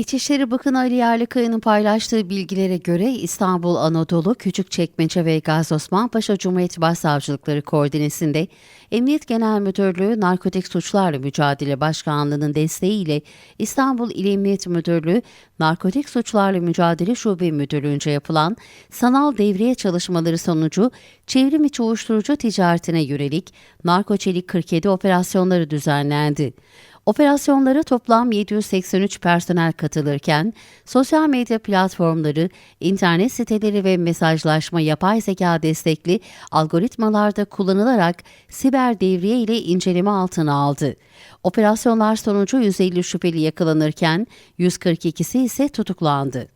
İçişleri Bakanı Ali Yerlikaya'nın paylaştığı bilgilere göre İstanbul Anadolu, Küçükçekmece ve Gazi Osmanpaşa Cumhuriyet Başsavcılıkları koordinesinde Emniyet Genel Müdürlüğü Narkotik Suçlarla Mücadele Başkanlığı'nın desteğiyle İstanbul İl Emniyet Müdürlüğü Narkotik Suçlarla Mücadele Şube Müdürlüğü'nce yapılan sanal devriye çalışmaları sonucu çevrim içi uyuşturucu ticaretine yönelik narkoçelik 47 operasyonları düzenlendi. Operasyonlara toplam 783 personel katılırken sosyal medya platformları, internet siteleri ve mesajlaşma yapay zeka destekli algoritmalarda kullanılarak siber devriye ile inceleme altına aldı. Operasyonlar sonucu 150 şüpheli yakalanırken 142'si ise tutuklandı.